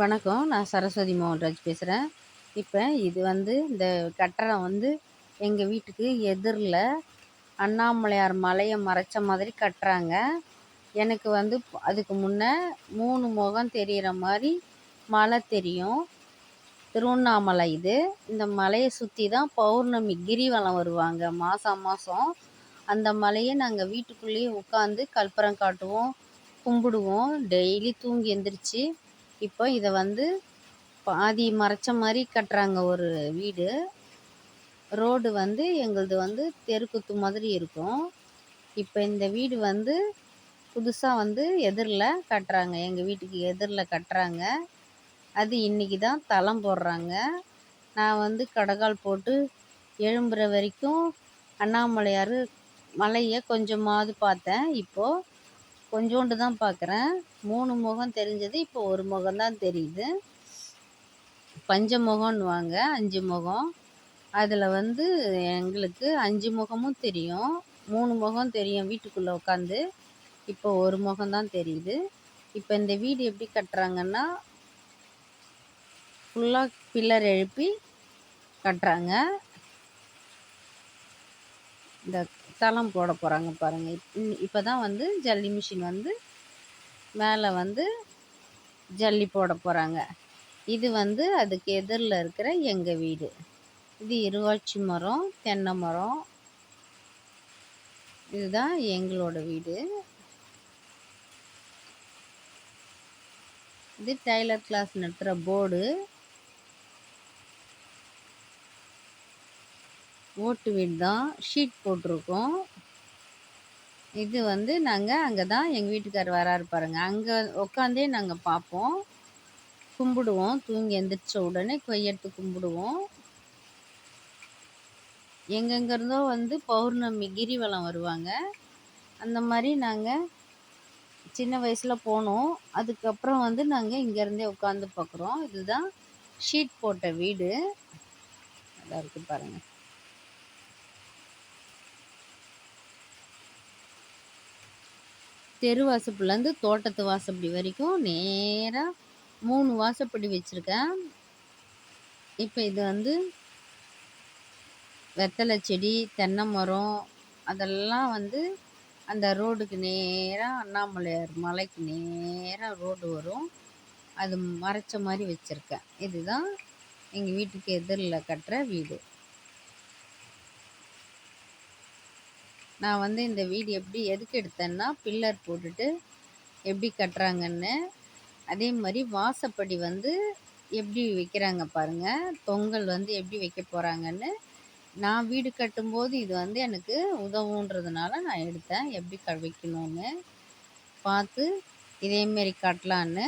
வணக்கம். நான் சரஸ்வதி மோகன்ராஜ் பேசுகிறேன் இப்போ இது வந்து இந்த கட்டடம் வந்து எங்கள் வீட்டுக்கு எதிரில் அண்ணாமலையார் மலையை மறைச்ச மாதிரி கட்டுறாங்க. எனக்கு வந்து அதுக்கு முன்னே மூணு முகம் தெரிகிற மாதிரி மலை தெரியும். திருவண்ணாமலை இது. இந்த மலையை சுற்றி தான் பௌர்ணமி கிரிவலம் வருவாங்க மாதம் மாதம் அந்த மலையை நாங்கள் வீட்டுக்குள்ளேயே உட்காந்து கற்பூரம் காட்டுவோம் கும்பிடுவோம். டெய்லி தூங்கி எந்திரிச்சு இப்போ இதை வந்து பாதி மறைச்ச மாதிரி கட்டுறாங்க ஒரு வீடு. ரோடு வந்து எங்களது வந்து தெருக்குத்து மாதிரி இருக்கும். இப்போ இந்த வீடு வந்து புதுசாக வந்து எதிரில் கட்டுறாங்க. எங்கள் வீட்டுக்கு எதிரில் கட்டுறாங்க. அது இன்றைக்கி தான் தளம் போடுறாங்க. நான் வந்து கடகால் போட்டு எழும்புற வரைக்கும் அண்ணாமலையார் மலையை கொஞ்சமாவது பார்த்தேன். இப்போது கொஞ்சோண்டு தான் பார்க்குறேன் மூணு முகம் தெரிஞ்சது இப்போ ஒரு முகம் தான் தெரியுது. பஞ்ச முகம்னுவாங்க அஞ்சு முகம். அதில் வந்து எங்களுக்கு அஞ்சு முகமும் தெரியும். மூணு முகம் தெரியும் வீட்டுக்குள்ளே உட்காந்து இப்போ ஒரு முகம் தான் தெரியுது. இப்போ இந்த வீடு எப்படி கட்டுறாங்கன்னா ஃபுல்லாக பில்லர் எழுப்பி கட்டுறாங்க. இந்த தளம் போட போகிறாங்க பாருங்கள் இப்போ தான் வந்து ஜல்லி மிஷின் வந்து மேலே வந்து ஜல்லி போட போகிறாங்க இது வந்து அதுக்கு எதிரில் இருக்கிற எங்கள் வீடு. இது இருவாட்சி மரம் தென்னை மரம். இதுதான் எங்களோட வீடு. இது டைலர் கிளாஸ் நடத்துகிற போர்டு. ஓட்டு வீடு தான் ஷீட் போட்டிருக்கோம். இது வந்து நாங்கள் அங்கே தான் எங்கள் வீட்டுக்கார் வராரு பாருங்கள் அங்கே உட்காந்தே நாங்கள் பார்ப்போம். கும்பிடுவோம். தூங்கி எந்திரிச்ச உடனே கொய்யெடுத்து கும்பிடுவோம். எங்கெங்கிருந்தோ வந்து பௌர்ணமி கிரிவலம் வருவாங்க. அந்த மாதிரி நாங்கள் சின்ன வயசில் போனோம். அதுக்கப்புறம் வந்து நாங்கள் இங்கேருந்தே உட்காந்து பார்க்குறோம் இதுதான் ஷீட் போட்ட வீடு. அதாக இருக்குது பாருங்கள் தெரு வாசப்புலேருந்து தோட்டத்து வாசப்படி வரைக்கும் நேராக மூணு வாசப்படி வச்சுருக்கேன். இப்போ இது வந்து வெத்தலை செடி தென்னை மரம் அதெல்லாம் வந்து அந்த ரோடுக்கு நேராக அண்ணாமலையார் மலைக்கு நேராக ரோடு வரும். அது மறைச்ச மாதிரி வச்சுருக்கேன். இதுதான் எங்கள் வீட்டுக்கு எதிரில் கட்டுற வீடு. நான் வந்து இந்த வீடு எப்படி எதுக்கு எடுத்தேன்னா பில்லர் போட்டுட்டு எப்படி கட்டுறாங்கன்னு. அதே மாதிரி வாசப்படி வந்து எப்படி வைக்கிறாங்க பாருங்கள் தொங்கல் வந்து எப்படி வைக்க போகிறாங்கன்னு நான் வீடு கட்டும்போது இது வந்து எனக்கு உதவுன்றதுனால நான் எடுத்தேன் எப்படி க வைக்கணும்னு. பார்த்து இதேமாரி கட்டலான்னு.